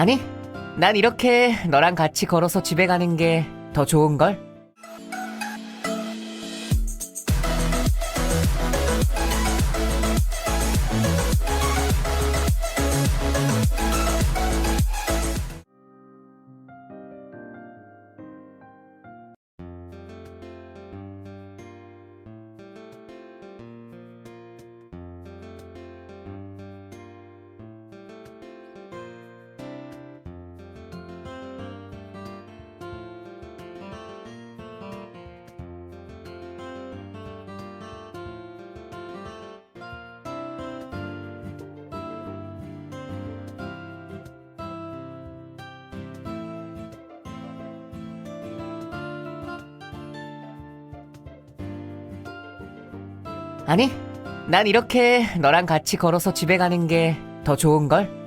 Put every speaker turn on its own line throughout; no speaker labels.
아니, 난 이렇게 너랑 같이 걸어서 집에 가는 게 더 좋은걸? 아니, 난 이렇게 너랑 같이 걸어서 집에 가는 게 더 좋은걸?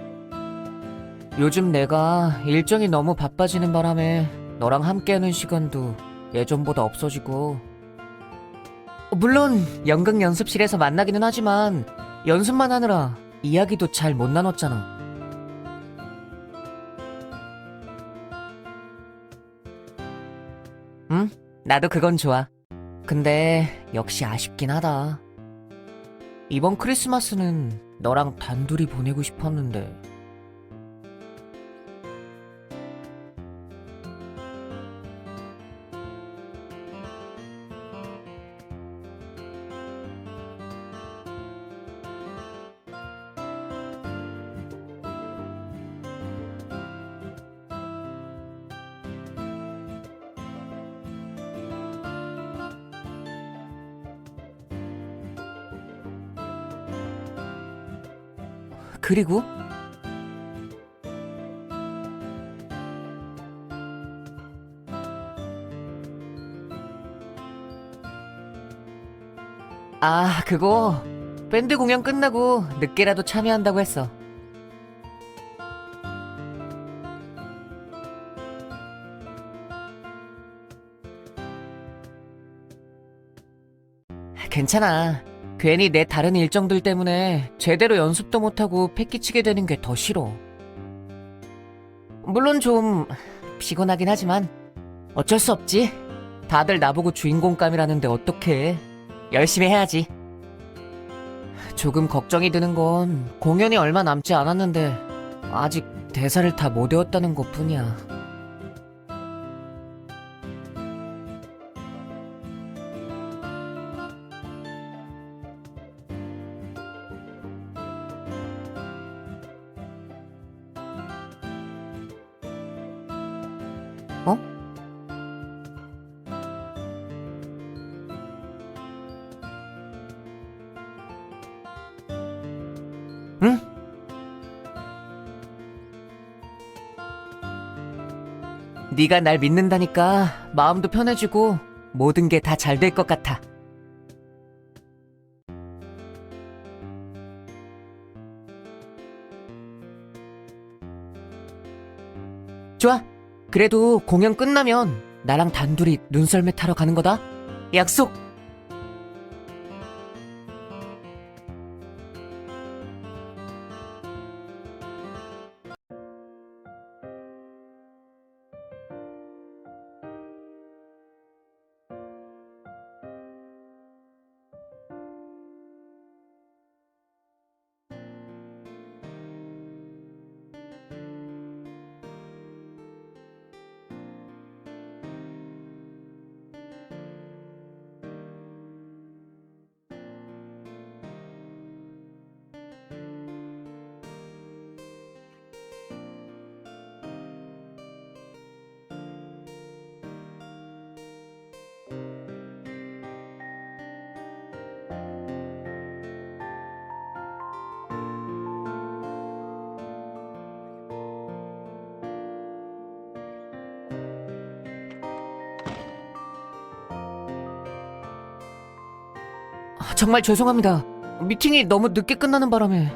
요즘 내가 일정이 너무 바빠지는 바람에 너랑 함께하는 시간도 예전보다 없어지고. 물론 연극 연습실에서 만나기는 하지만 연습만 하느라 이야기도 잘 못 나눴잖아. 응? 나도 그건 좋아. 근데 역시 아쉽긴 하다. 이번 크리스마스는 너랑 단둘이 보내고 싶었는데. 그리고 아, 그거 밴드 공연 끝나고 늦게라도 참여한다고 했어. 괜찮아. 괜히 내 다른 일정들 때문에 제대로 연습도 못하고 패기치게 되는 게 더 싫어. 물론 좀 피곤하긴 하지만 어쩔 수 없지. 다들 나보고 주인공감이라는데 어떡해. 열심히 해야지. 조금 걱정이 드는 건 공연이 얼마 남지 않았는데 아직 대사를 다 못 외웠다는 것 뿐이야. 네가 날 믿는다니까 마음도 편해지고 모든 게 다 잘 될 것 같아. 좋아. 그래도 공연 끝나면 나랑 단둘이 눈썰매 타러 가는 거다. 약속. 정말 죄송합니다. 미팅이 너무 늦게 끝나는 바람에